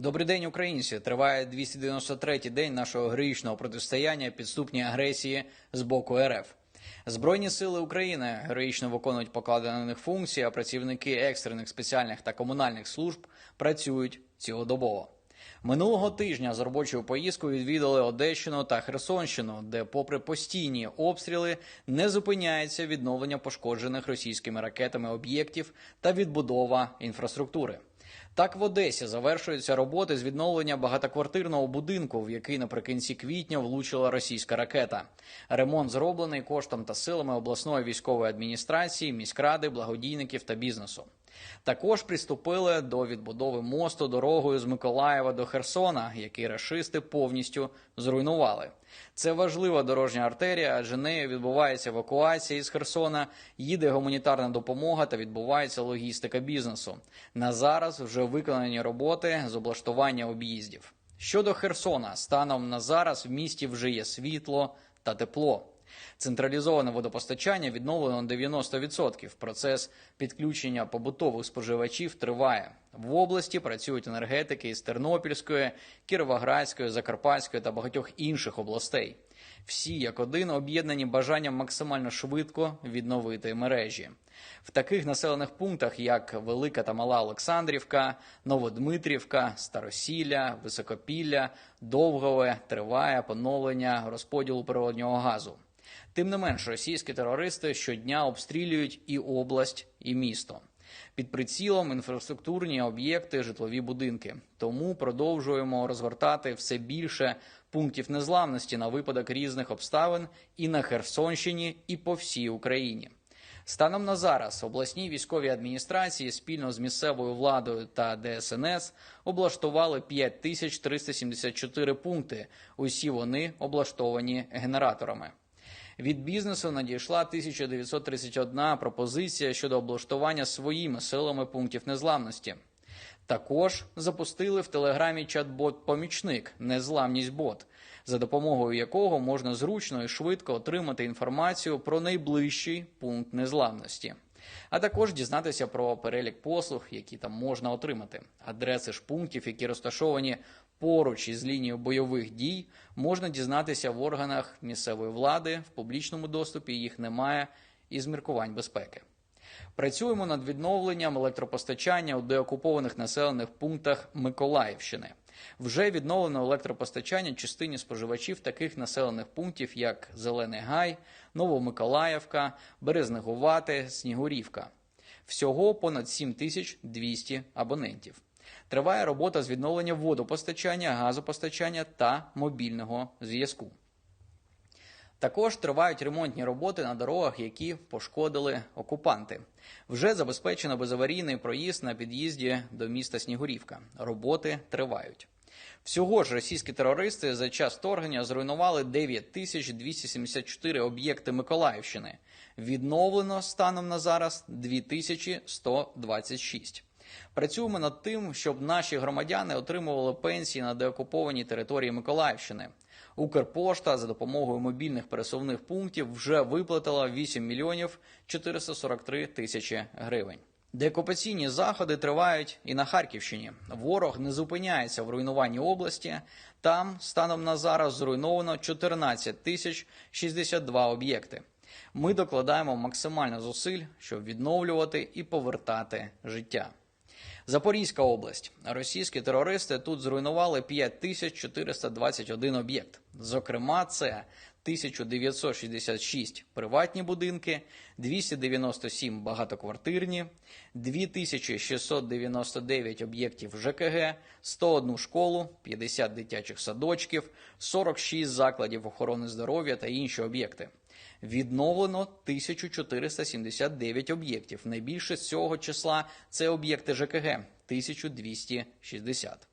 Добрий день, українці. Триває 293-й день нашого героїчного протистояння підступній агресії з боку РФ. Збройні сили України героїчно виконують покладені на них функції, а працівники екстрених спеціальних та комунальних служб працюють цілодобово. Минулого тижня з робочою поїздкою відвідали Одещину та Херсонщину, де, попри постійні обстріли, не зупиняється відновлення пошкоджених російськими ракетами об'єктів та відбудова інфраструктури. Так в Одесі завершуються роботи з відновлення багатоквартирного будинку, в який наприкінці квітня влучила російська ракета. Ремонт зроблений коштом та силами обласної військової адміністрації, міськради, благодійників та бізнесу. Також приступили до відбудови мосту дорогою з Миколаєва до Херсона, який рашисти повністю зруйнували. Це важлива дорожня артерія, адже нею відбувається евакуація із Херсона, їде гуманітарна допомога та відбувається логістика бізнесу. На зараз вже виконані роботи з облаштування об'їздів. Щодо Херсона, станом на зараз в місті вже є світло та тепло. Централізоване водопостачання відновлено на 90%. Процес підключення побутових споживачів триває. В області працюють енергетики із Тернопільської, Кіровоградської, Закарпатської та багатьох інших областей. Всі як один об'єднані бажанням максимально швидко відновити мережі. В таких населених пунктах, як Велика та Мала Олександрівка, Новодмитрівка, Старосілля, Високопілля, Довгове, триває поновлення розподілу природнього газу. Тим не менш, російські терористи щодня обстрілюють і область, і місто. Під прицілом інфраструктурні об'єкти, житлові будинки. Тому продовжуємо розгортати все більше пунктів незламності на випадок різних обставин і на Херсонщині, і по всій Україні. Станом на зараз обласні військові адміністрації спільно з місцевою владою та ДСНС облаштували 5374 пункти. Усі вони облаштовані генераторами. Від бізнесу надійшла 1931 пропозиція щодо облаштування своїми силами пунктів незламності. Також запустили в телеграмі чат-бот Помічник Незламність бот, за допомогою якого можна зручно і швидко отримати інформацію про найближчий пункт незламності, а також дізнатися про перелік послуг, які там можна отримати. Адреси ж пунктів, які розташовані поруч із лінією бойових дій, можна дізнатися в органах місцевої влади, в публічному доступі їх немає із міркувань безпеки. Працюємо над відновленням електропостачання у деокупованих населених пунктах Миколаївщини. Вже відновлено електропостачання частині споживачів таких населених пунктів, як Зелений Гай, Новомиколаївка, Березнегувати, Снігурівка. Всього понад 7200 абонентів. Триває робота з відновлення водопостачання, газопостачання та мобільного зв'язку. Також тривають ремонтні роботи на дорогах, які пошкодили окупанти. Вже забезпечено безаварійний проїзд на під'їзді до міста Снігурівка. Роботи тривають. Всього ж російські терористи за час вторгнення зруйнували 9274 об'єкти Миколаївщини. Відновлено станом на зараз 2126. Працюємо над тим, щоб наші громадяни отримували пенсії на деокупованій території Миколаївщини. Укрпошта за допомогою мобільних пересувних пунктів вже виплатила 8 мільйонів 443 тисячі гривень. Деокупаційні заходи тривають і на Харківщині. Ворог не зупиняється в руйнуванні області. Там станом на зараз зруйновано 14 тисяч 62 об'єкти. Ми докладаємо максимально зусиль, щоб відновлювати і повертати життя. Запорізька область. Російські терористи тут зруйнували 5421 об'єкт. Зокрема, це 1966 приватні будинки, 297 багатоквартирні, 2699 об'єктів ЖКГ, 101 школу, 50 дитячих садочків, 46 закладів охорони здоров'я та інші об'єкти. Відновлено 1479 об'єктів. Найбільше з цього числа це об'єкти ЖКГ 1260.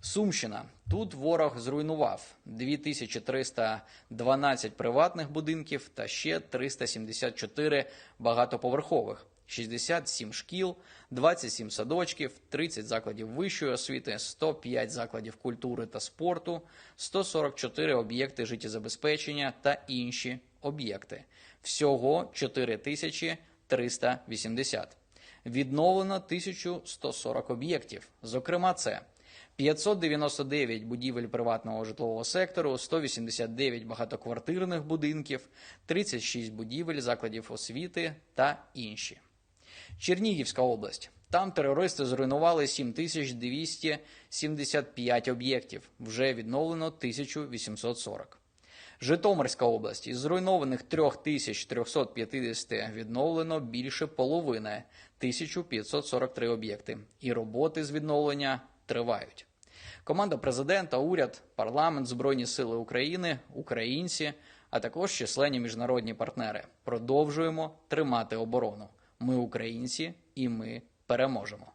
Сумщина. Тут ворог зруйнував 2312 приватних будинків та ще 374 багатоповерхових, 67 шкіл, 27 садочків, 30 закладів вищої освіти, 105 закладів культури та спорту, 144 об'єкти життєзабезпечення та інші об'єкти. Всього 4380. Відновлено 1140 об'єктів. Зокрема, це 599 будівель приватного житлового сектору, 189 багатоквартирних будинків, 36 будівель закладів освіти та інші. Чернігівська область. Там терористи зруйнували 7275 об'єктів. Вже відновлено 1840. Житомирська область. Із зруйнованих 3350 відновлено більше половини 1543 об'єкти. І роботи з відновлення тривають. Команда президента, уряд, парламент, Збройні сили України, українці, а також численні міжнародні партнери. Продовжуємо тримати оборону. Ми українці, і ми переможемо.